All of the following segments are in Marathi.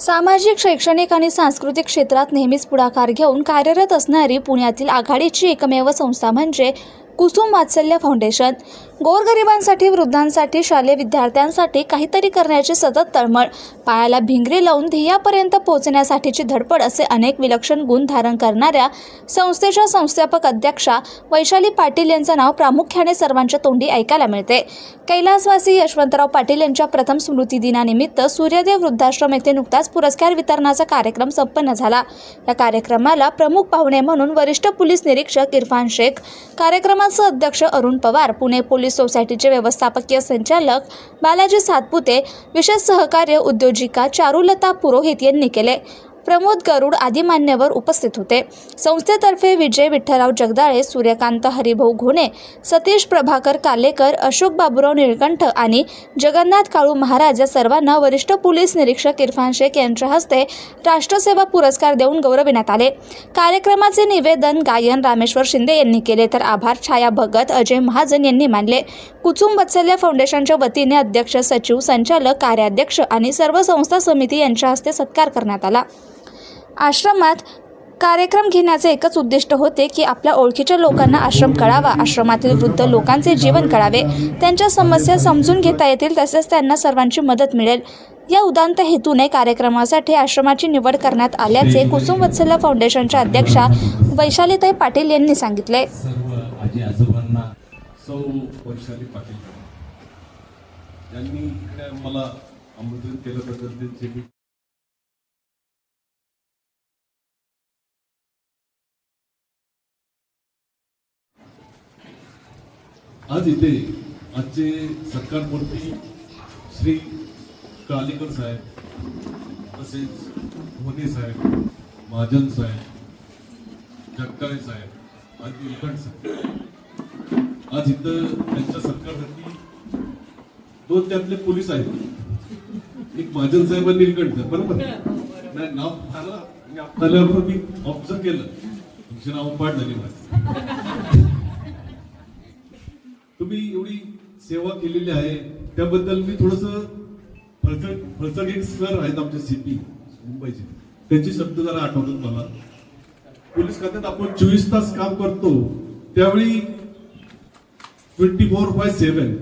सामाजिक शैक्षणिक आणि सांस्कृतिक क्षेत्रात नेहमीच पुढाकार घेऊन कार्यरत असणारी पुण्यातील आघाडीची एकमेव संस्था म्हणजे कुसुम वात्सल्य फाउंडेशन. गोरगरिबांसाठी वृद्धांसाठी शालेय विद्यार्थ्यांसाठी काहीतरी करण्याची सतत तळमळ. पायाला भिंगरी लावून ध्येयापर्यंत पोहोचण्यासाठीची धडपड असे अनेक विलक्षण गुण धारण करणाऱ्या संस्थेच्या संस्थापक अध्यक्षा वैशाली पाटील यांचं नाव प्रामुख्याने सर्वांच्या तोंडी ऐकायला मिळते. कैलासवासी यशवंतराव पाटील यांच्या प्रथम स्मृती दिनानिमित्त सूर्यदेव वृद्धाश्रम येथे नुकताच पुरस्कार वितरणाचा कार्यक्रम संपन्न झाला. या कार्यक्रमाला प्रमुख पाहुणे म्हणून वरिष्ठ पोलीस निरीक्षक इरफान शेख कार्यक्रमात अध्यक्ष अरुण पवार पुणे पोलीस सोसायटीचे व्यवस्थापकीय संचालक बालाजी सातपुते विशेष सहकार्य उद्योजिका चारुलता पुरोहित यांनी केले. प्रमोद गरुड आदी मान्यवर उपस्थित होते. संस्थेतर्फे विजय विठ्ठलराव जगदाळे सूर्यकांत हरिभाऊ घोणे सतीश प्रभाकर कालेकर अशोक बाबुराव निळकंठ आणि जगन्नाथ काळू महाराज या सर्वांना वरिष्ठ पोलीस निरीक्षक इरफान शेख यांच्या हस्ते राष्ट्रसेवा पुरस्कार देऊन गौरविण्यात आले. कार्यक्रमाचे निवेदन गायन रामेश्वर शिंदे यांनी केले तर आभार छाया भगत अजय महाजन यांनी मानले. कुचुंब वत्सल्य फाउंडेशनच्या वतीने अध्यक्ष सचिव संचालक कार्याध्यक्ष आणि सर्व संस्था समिती यांच्या हस्ते सत्कार करण्यात आला. आश्रमात कार्यक्रम घेण्याचे एकच उद्दिष्ट होते की आपल्या ओळखीच्या लोकांना आश्रम कळावा. आश्रमातील वृद्ध लोकांचे जीवन कळावे. त्यांच्या समस्या समजून घेता येतील तसेच त्यांना सर्वांची मदत मिळेल. या उदांत हेतूने कार्यक्रमासाठी आश्रमाची निवड करण्यात आल्याचे कुसुम वत्सल्य फाउंडेशनच्या अध्यक्षा वैशालीताई पाटील यांनी सांगितले. मला केल्याबद्दल आज इथे आजचे सत्कारमूर्ती श्री कालेकर साहेब तसेच मोदी साहेब महाजन साहेब जगदाळे साहेब आणि निलकंठ साहेब. आज इथं त्यांच्या सरकारसाठी दोन त्यातले पोलीस आहेत. एक महाजन साहेब आणि निलकंठ साहेब बरोबर? नाही नाव आल्यावर मी ऑब्झर्व केलं. तुमची नाव पाठ झाली माझी तुम्ही एवढी सेवा केलेली आहे त्याबद्दल मी थोडस फळचक एक सर आहेत आमचे सीपी मुंबईचे. त्यांचे शब्द जरा आठवतात मला. पोलीस खात्यात आपण चोवीस तास काम करतो त्यावेळी ट्वेंटी फोर बाय सेव्हन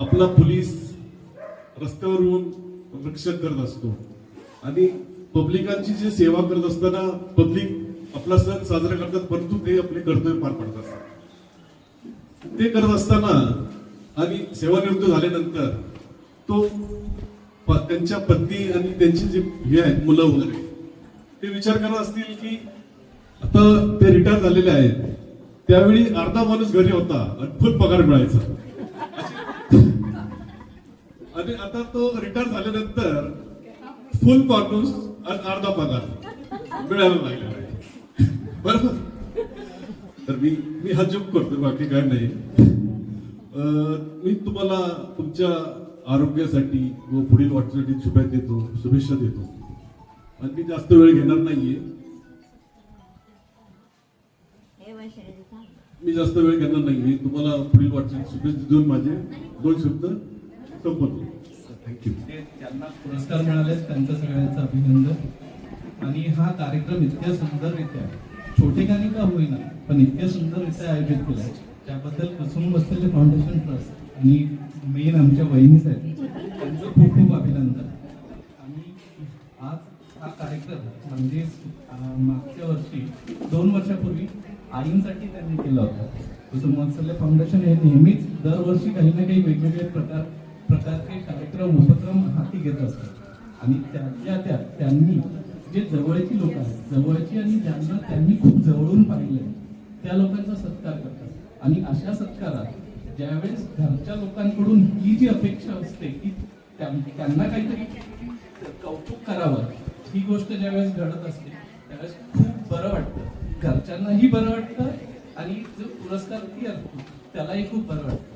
आपला पोलीस रस्त्यावर येऊन रक्षण करत असतो. आणि पब्लिकांची जी सेवा करत असताना पब्लिक आपला सण साजरा करतात परंतु ते आपले कर्तव्य पार पाडत असतात. ते करत असताना आणि सेवानिवृत्त झाल्यानंतर तो त्यांच्या पत्नी आणि त्यांची जे हे आहेत मुलं वगैरे ते विचार करत असतील की आता ते रिटायर झालेले आहेत. त्यावेळी अर्धा माणूस घरी होता. अद्भुत फुल पगार मिळायचा. आणि आता तो रिटायर झाल्यानंतर फुल माणूस आणि अर्धा पगार मिळायला लागला. बरोबर? तर मी मी हा जोक करतो बाकी काय नाही. अं, मी तुम्हाला तुमच्या आरोग्यासाठी व पुढील वाटण्यासाठी शुभेच्छा देतो शुभेच्छा देतो. आणि मी जास्त वेळ घेणार नाहीये. मी जास्त वेळ घेणार नाहीये. तुम्हाला पुढील वाटण्यासाठी शुभेच्छा देऊन माझे दोन शब्द संपवतो. थँक्यू ते त्यांना पुरस्कार मिळाले त्यांचं सगळ्यांचं अभिनंदन. आणि हा कार्यक्रम इतक्या सुंदररित्या छोटेखानी का होईना पण इतक्या सुंदररित्या आयोजित आहे त्याबद्दल कसून बसलेले फाउंडेशन ट्रस्ट आणि मेन आमच्या वहिनीच आहेत त्यांचं खूप खूप अभिनंदन. आणि आज हा कार्यक्रम म्हणजे मागच्या वर्षी दोन वर्षापूर्वी आईंसाठी त्यांनी केला होता. कुसुम वात्सल्य फाउंडेशन हे नेहमीच दरवर्षी काही ना काही वेगवेगळे प्रकार प्रकारचे कार्यक्रम उपक्रम हाती घेत असतात. आणि त्यातल्या त्यात त्यांनी जे जवळची लोक आहेत जवळची आणि ज्यांना त्यांनी खूप जवळून पाहिले त्या लोकांचा सत्कार करतात. आणि अशा सत्कारात ज्यावेळेस घरच्या लोकांकडून ही जी अपेक्षा असते की त्यांना काहीतरी कौतुक करावं ही गोष्ट ज्यावेळेस घडत असते त्यावेळेस खूप बरं वाटतं. घरच्यांनाही बरं वाटतं आणि जो पुरस्कार ती असतो त्यालाही खूप बरं वाटतं.